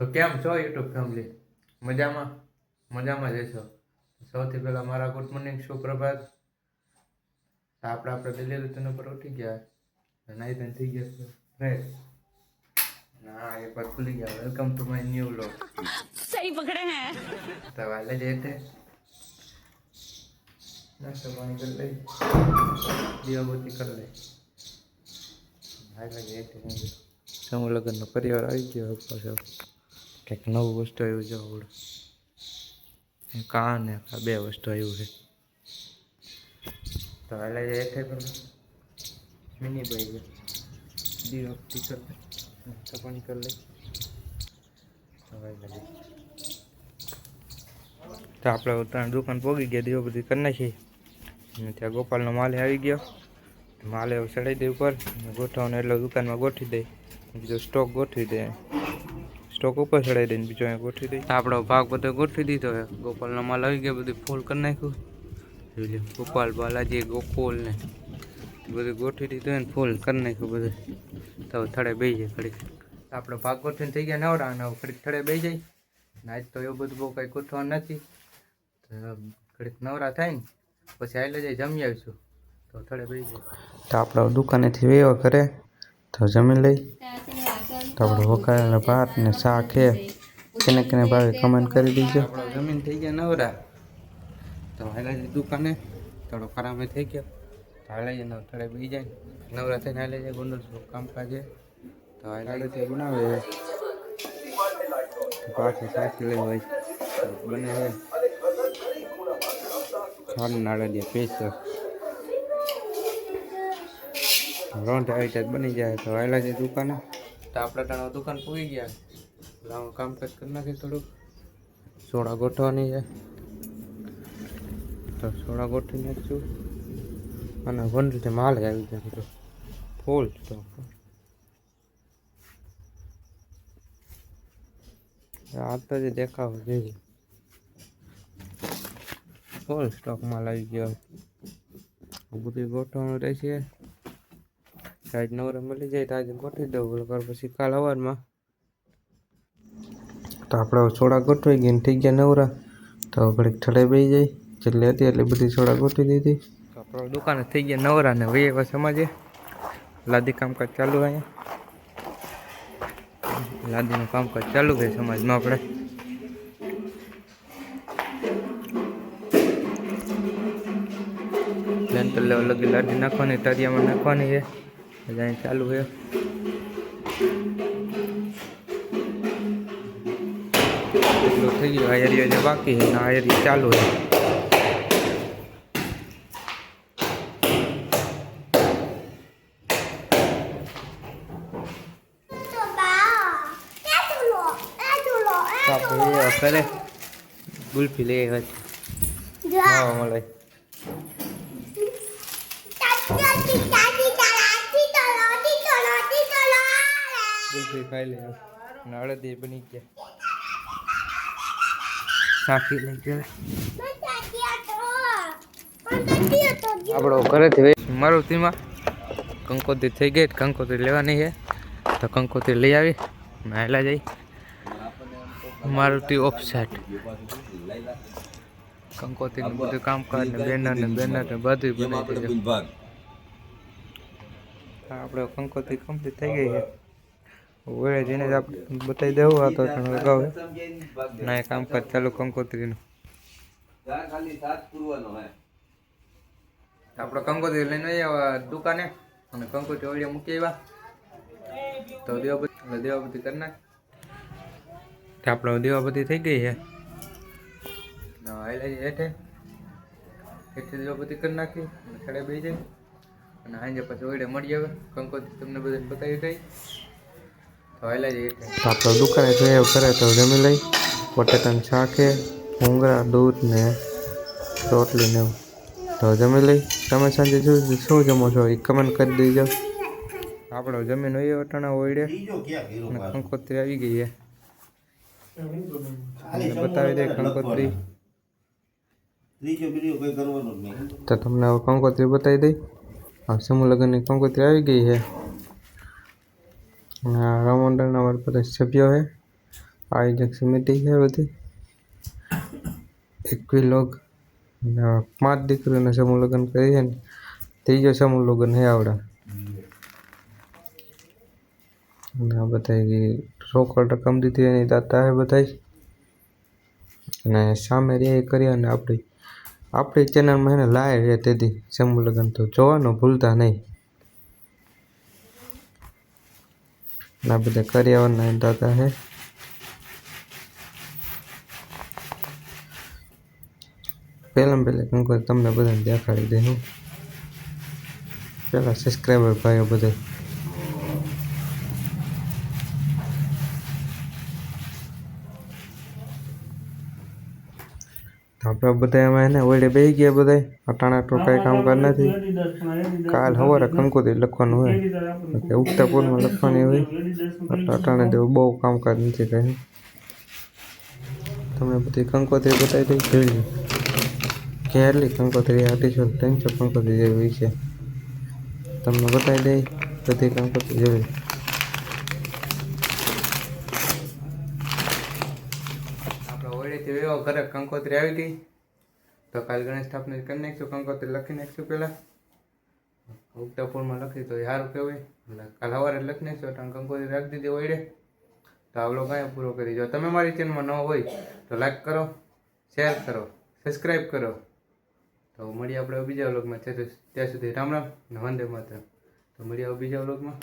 તો કેમ છો યુટ્યુબ ફેમિલી મજામાં? મજામાં જ છો? સૌથી પહેલાં મારા ગુડ મોર્નિંગ સુપ્રભાત. આપણે આપણે દિલ્હી ઋતુનો પર ઉઠી ગયા. નાઈ તન થઈ ગયા ફ્રેશ ના એ પર ખુલી ગયા. Welcome to my new vlog સહી પકડે હે. તો વાલે જેતે નાસ્તો પાણી કરી લઈ. બોતી કરી લે ભાઈ ભાઈ જેતે સમૂહ લગ્નનો પરિવાર આવી ગયો પાછો. કંઈક નવું વસ્તુ આવ્યું છે આવડે કાન ને આ બે વસ્તુ આવ્યું છે. તો હાલે જતે પણ મિની ભાઈ છે. દીવાબત્તી કરી લઈ નાસ્તો પાણી કરી લઈ તો હાલે જઈએ તો આપણે ઉત્તરાયણ દુકાન પોગી ગયા દીવો બધી કરી નાખી. અને ત્યાં ગોપાલનો માલે આવી ગયો. માલે હવે ચડાવી દે ઉપર. અને ગોઠવવાનો એટલે દુકાનમાં ગોઠવી દે. બીજો સ્ટોક ગોઠવી દે. સ્ટોક ઉપર ચડાવી દઈને બીજો અહીંયા ગોઠવી દઈએ. આપણો ભાગ બધો ગોઠવી દીધો હવે ગોપાલનો માલ આવી ગયો બધું ફૂલ કરી નાખ્યું. જોઈ લે ગોપાલ બાલાજી ગોકુલ ને બધું ગોઠવી દીધું હોય ને ફૂલ કરી નાખ્યું બધું. તો થડે બેસી જાય ઘડીક. આપણો ભાગ ગોઠવીને થઈ ગયા નવરા અને ઘડીક થડે બેસી જાય. ને આજ તો એવું બધું બહુ કંઈ ગોઠવાનું નથી. તો ઘડીક નવરા થાય ને પછી આવેલા જાય જમી આવીશું. તો થડે બેસી જાય. તો આપણે દુકાનેથી વેવા કરે તો જમી લઈ. તો આપણે વઘારેલા ભાત ને શાક છે. કેને કેને ભાવે કમેન્ટ કરી દીજો. આપણે જમીન થઈ ગયા નવરા. તો હાલાજી દુકાને. થોડો ખરાબ થઈ ગયો. તો હાલા જાય નવ થોડે બી જાય. નવરા થઈને હાલે જાય ગોંડલ કામકાજ છે. તો હાલા તે બનાવે પાછી સાચી લઈ હોય. તો બને છે. ખાંડ નાળા દે પેસ્ટ રોંઢ આવી જાય બની જાય. તો હાલાજી દુકાને. તો આપણે ત્રણ દુકાન પૂરી ગયા. લાવું કામકાજ કરી નાખીએ થોડુંક. સોડા ગોઠવાની છે. તો સોડા ગોઠવી નાખીશું. અને વંડલથી માલ આવી જાય બધો. ફૂલ સ્ટોક આ તો જે દેખાવ જોઈએ ફૂલ સ્ટોક માલ આવી ગયો. બધું ગોઠવણું રહેશે સાઈડ નવરે મળી જાય તો આજે ગોઠવી દઉં. બરોબર પછી કાલ સવારમાં તો આપણે સોડા ગોઠવાઈ ગઈ ને થઈ ગયા નવરા. તો ઘડીક ઠળે બેસી જાય. જેટલી હતી એટલી બધી સોડા ગોઠવી દીધી. તો આપણે દુકાને થઈ ગયા નવરા ને વહી સમાજે. લાદી કામકાજ ચાલુ અહીંયા. લાદીનું કામકાજ ચાલુ છે સમાજમાં આપણે લેન્ટર લેવલ લગી લાદી નાખવાની તરિયામાં નાખવાની છે. એટલે અહીં ચાલુ છે એટલું થઈ ગયું આ એરિયા જે બાકી છે ને આ એરિયા ચાલુ છે તો આપણે એ કરે ગુલ્ફી લઈ આવ્યા છે હા મળે ગુલ્ફી ખાઈ લે. અને અડદી બની ગયા. સાખી લઈ ગયા. આપણો ઘરેથી મારુતિમાં કંકોત્રી થઈ ગઈ કંકોત્રી લેવાની છે. તો કંકોત્રી લઈ આવી નાહેલા જઈ મારુતિ ઓફસેટ કંકોત્રીનું બધું કામકાજ ને બેનર ને બેનર ને બધું બનાવી દીધું. આપણે કંકોત્રી કમ્પ્લીટ થઈ ગઈ છે. ઓળે જઈને જ આપણે બતાવી દેવું આ તો પણ અગાઉ. ના, એ કામકાજ ચાલુ કંકોત્રીનું. આપણે કંકોત્રી લઈને આવ્યા દુકાને. અને કંકોત્રી ઓળીએ મૂકી આવ્યા તો દેવાપતિ દેવાબતી કરી નાખ. આપણે દેવાપતિ થઈ ગઈ છે. હેઠે. હેઠે દેવાપતિ કરી નાખી અને ખેડે બેસી જાય. અને સાંજે પછી ઓળે મળી આવે. કંકોત્રી તમને બધાને બતાવી ગઈ આપણે દુકાને જોઈએ કરે તો જમી લઈ. બટેટાનું શાક ઉંગરા દૂધ ને રોટલી ને તો જમી લઈ. તમે સાંજે શું શું જમો છો એ કમેન્ટ કરી દેજો. આપણો જમીન હોય અટાણા ઓયડે અને કંકોત્રી આવી ગઈ છે. બતાવી દે કંકોત્રી. તો તમને હવે કંકોત્રી બતાવી દઈ. સમૂહ લગ્નની કંકોત્રી આવી ગઈ છે. રામ મંડળના અમારા બધા સભ્યો છે આવી જક સમિતિ છે બધી એકવી લોગ પાંચ દીકરીઓને સમૂહ લગ્ન કરી છે ત્રીજો સમૂહ લગ્ન હે આવડા અને આ બધા રોકડ રકમ દીધી એની દાતા હે બધા અને સામે રે કરી અને આપણી આપણી ચેનલમાં એને લાય છે તેથી સમૂહ લગ્ન તો જોવાનું ભૂલતા નહીં આ બધા કર્યાવરના દાદા હે. પહેલાં પહેલાં કંઈક તમને બધાને દેખાડી દે હું. પહેલાં સબસ્ક્રાઈબર ભાઈઓ બધા આપણે બધા એમાં એને ઓળે બે ગયા બધા અટાણા તો કાંઈ કામકાજ નથી. કાલ સવારે કંકોત્રી લખવાનું હોય. કે ઉગતા પૂરમાં લખવાની હોય. અટાણે જેવું બહુ કામકાજ નથી કહે તમને બધી કંકોત્રી બતાવી દઈ. જોઈ કેટલી કંકોત્રી અઢીસો ત્રણસો કંકોત્રી જેવી છે. તમને બતાવી દઈ બધી કંકોત્રી. જોઈ આપણે ઓળીથી ઘરે કંકોત્રી આવી ગઈ તો કાલ ગણેશ સ્થાપના કરી નાખીશું કંકોત્રી લખી નાખીશું પહેલાં. ઉગતા લખી તો સારું કહેવાય. એટલે કાલ સવારે લખી નાખીશું એટલે કંકોત્રી રાખી દીધી ઓળે તો આ બ્લોગ પૂરો કરી જો તમે મારી ચેનલમાં ન હોય તો લાઈક કરો શેર કરો સબસ્ક્રાઈબ કરો. તો મળીએ આપણે બીજા વ્લોગમાં. ત્યાં સુધી રામ રામ અને વંદે માતરમ. તો મળીએ બીજા વ્લોગમાં.